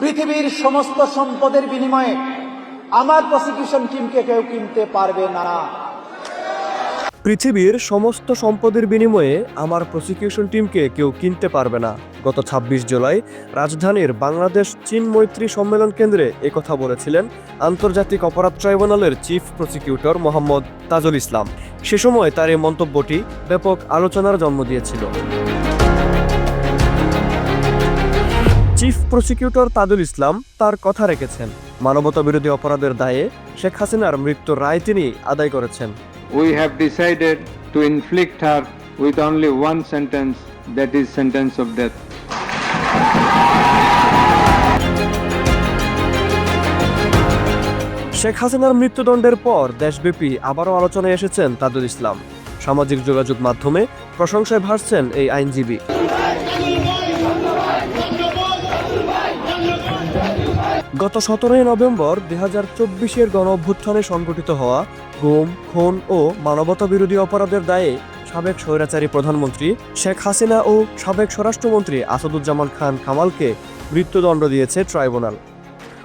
পৃথিবীর সমস্ত সম্পদের বিনিময়ে আমার প্রসিকিউশন টিমকে কেউ কিনতে পারবে না। পৃথিবীর সমস্ত সম্পদের বিনিময়ে আমার প্রসিকিউশন টিমকে কেউ কিনতে পারবে না। গত ২৬ জুলাই রাজধানীর বাংলাদেশ চীন মৈত্রী সম্মেলন কেন্দ্রে একথা বলেছিলেন আন্তর্জাতিক অপরাধ ট্রাইব্যুনালের চিফ প্রসিকিউটর মোহাম্মদ তাজুল ইসলাম। সে সময় তার এই মন্তব্যটি ব্যাপক আলোচনার জন্ম দিয়েছিল। চিফ প্রসিকিউটর তাজুল ইসলাম তার কথা রেখেছেন। মানবতা বিরোধী অপরাধের দায়ে শেখ হাসিনার মৃত্যুর রায় তিনি আদায় করেছেন। We have decided to inflict her with only one sentence that is sentence of death Sheikh হাসিনার মৃত্যুদণ্ডের পর দেশব্যাপী আবারও আলোচনায় এসেছেন তাজুল ইসলাম। সামাজিক যোগাযোগ মাধ্যমে প্রশংসায় ভাসছেন এই আইনজীবী। গত সতেরোই নভেম্বর দুই হাজার চব্বিশের গণ অভ্যুত্থানে সংঘটিত হওয়া গুম, খুন ও মানবতা বিরোধী অপরাধের দায়ে সাবেক স্বৈরাচারী প্রধানমন্ত্রী শেখ হাসিনা ও সাবেক স্বরাষ্ট্রমন্ত্রী আসাদুজ্জামান খান কামালকে মৃত্যুদণ্ড দিয়েছে ট্রাইব্যুনাল।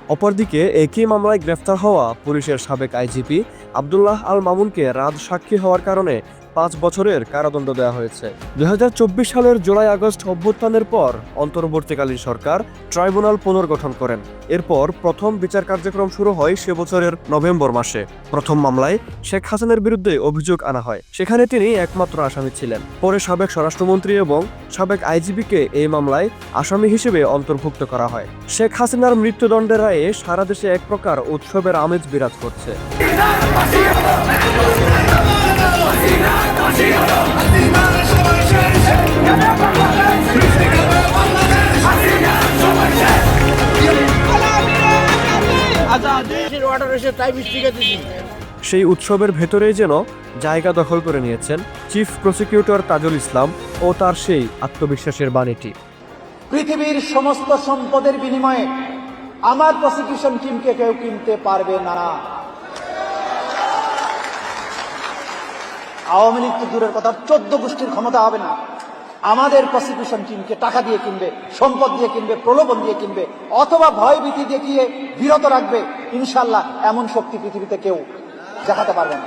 অপরদিকে একই মামলায় গ্রেফতার হওয়া পুলিশের সাবেক আইজিপি আবদুল্লাহ আল মামুনকে রাজ সাক্ষী হওয়ার কারণে পাঁচ বছরের কারাদণ্ড দেওয়া হয়েছে। দুই হাজার চব্বিশ সালের জুলাই আগস্ট অভ্যুত্থানের পর অন্তর্বর্তীকালীন সরকার ট্রাইব্যুনাল পুনর্গঠন করেন। এরপর প্রথম বিচার কার্যক্রম শুরু হয় সে বছরের নভেম্বর মাসে। প্রথম মামলায় শেখ হাসিনার বিরুদ্ধে অভিযোগ আনা হয়। সেখানে তিনি একমাত্র আসামি ছিলেন। পরে সাবেক স্বরাষ্ট্রমন্ত্রী এবং সাবেক আইজিপিকে এই মামলায় আসামি হিসেবে অন্তর্ভুক্ত করা হয়। শেখ হাসিনার মৃত্যুদণ্ডের রায়ে সারা দেশে এক প্রকার উৎসবের আমেজ বিরাজ করছে। সেই উৎসবের ভেতরেই যেন জায়গা দখল করে নিয়েছেন চিফ প্রসিকিউটর তাজুল ইসলাম ও তার সেই আত্মবিশ্বাসের বাণীটি। পৃথিবীর সমস্ত সম্পদের বিনিময়ে আমার প্রসিকিউশন টিমকে কেউ কিনতে পারবে না। আওয়ামী লীগ তো দূরের কথা, চোদ্দ গোষ্ঠীর ক্ষমতা হবে না। আমাদের প্রসিকিউশন টিমকে টাকা দিয়ে কিনবে, সম্পদ দিয়ে কিনবে, প্রলোভন দিয়ে কিনবে, অথবা ভয় ভীতি দেখিয়ে বিরত রাখবে ইনশাল্লাহ এমন শক্তি পৃথিবীতে কেউ দেখাতে পারবে না।